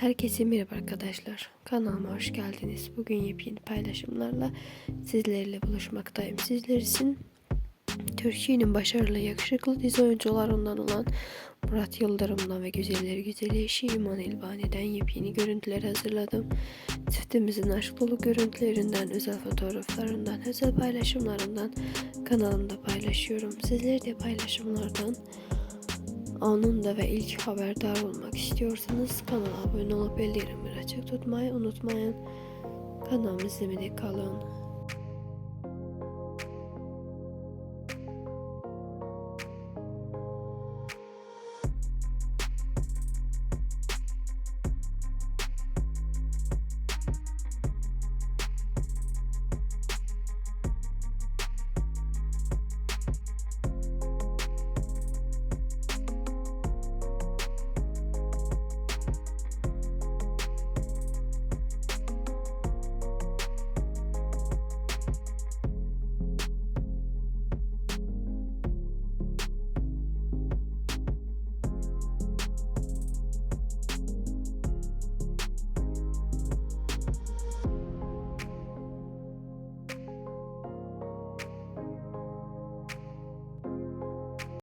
Herkese merhaba arkadaşlar. Kanalıma hoş geldiniz. Bugün yepyeni paylaşımlarla sizlerle buluşmaktayım. Sizler için Türkiye'nin başarılı yakışıklı dizi oyuncularından olan Murat Yıldırım'dan ve güzelleri güzeli eşi İman Elbani'den yepyeni görüntüler hazırladım. Çiftimizin aşk dolu görüntülerinden, özel fotoğraflarından, özel paylaşımlarından kanalımda paylaşıyorum. Sizler de paylaşımlardan anında ve ilk haberdar olmak istiyorsanız kanala abone olup bildirimleri açık tutmayı unutmayın. Kanalımı izlemede kalın.